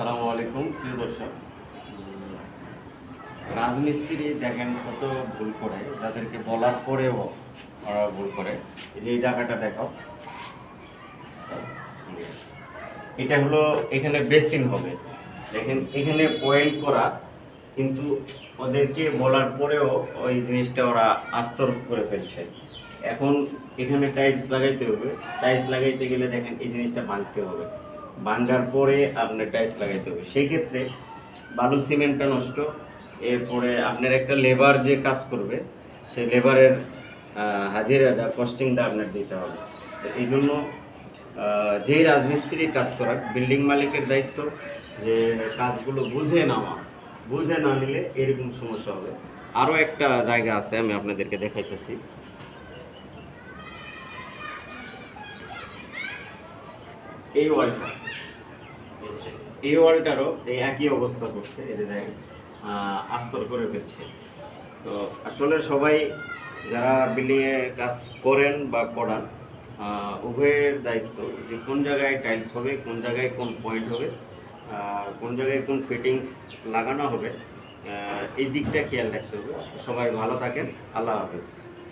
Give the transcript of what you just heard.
আসসালামু আলাইকুম, প্রিয় দর্শক। রাজমিস্ত্রি দেখেন কত ভুল করে, যাদেরকে বলার পরেও ওরা ভুল করে। এই যে এই জায়গাটা দেখো। এটা হলো এখানে বেসিন হবে। দেখেন, এখানে পয়েন্ট করা, কিন্তু ওদেরকে বলার পরেও ওই জিনিসটা ওরা আস্তর করে ফেলছে। এখন এখানে টাইলস লাগাইতে হবে। টাইলস লাগাইতে গেলে দেখেন এই জিনিসটা ভাঙতে হবে। ভাঙার পরে আপনার টাইলস লাগাইতে হবে। সেই ক্ষেত্রে বালু সিমেন্টটা নষ্ট, এরপরে আপনার একটা লেবার যে কাজ করবে, সেই লেবারের হাজিরাটা কস্টিংটা আপনার দিতে হবে। এই জন্য যেই রাজমিস্ত্রি কাজ করার বিল্ডিং মালিকের দায়িত্ব, যে কাজগুলো বুঝে নেওয়া, বুঝে না নিলে এরকম সমস্যা হবে। আরও একটা জায়গা আছে, আমি আপনাদেরকে দেখাইতেছি। এই ওয়ালটা এই ওয়ালটারও এই একই অবস্থা করছে, এই দেখেন আস্তর করে ফেলছে। তো আসলে সবাই যারা বিল্ডিংয়ে কাজ করেন বা করান উভয়ের দায়িত্ব যে কোন জায়গায় টাইলস হবে, কোন জায়গায় কোন পয়েন্ট হবে কোন জায়গায় কোন ফিটিংস লাগানো হবে এই দিকটা খেয়াল রাখতে হবে। সবাই ভালো থাকেন, আল্লাহ হাফেজ।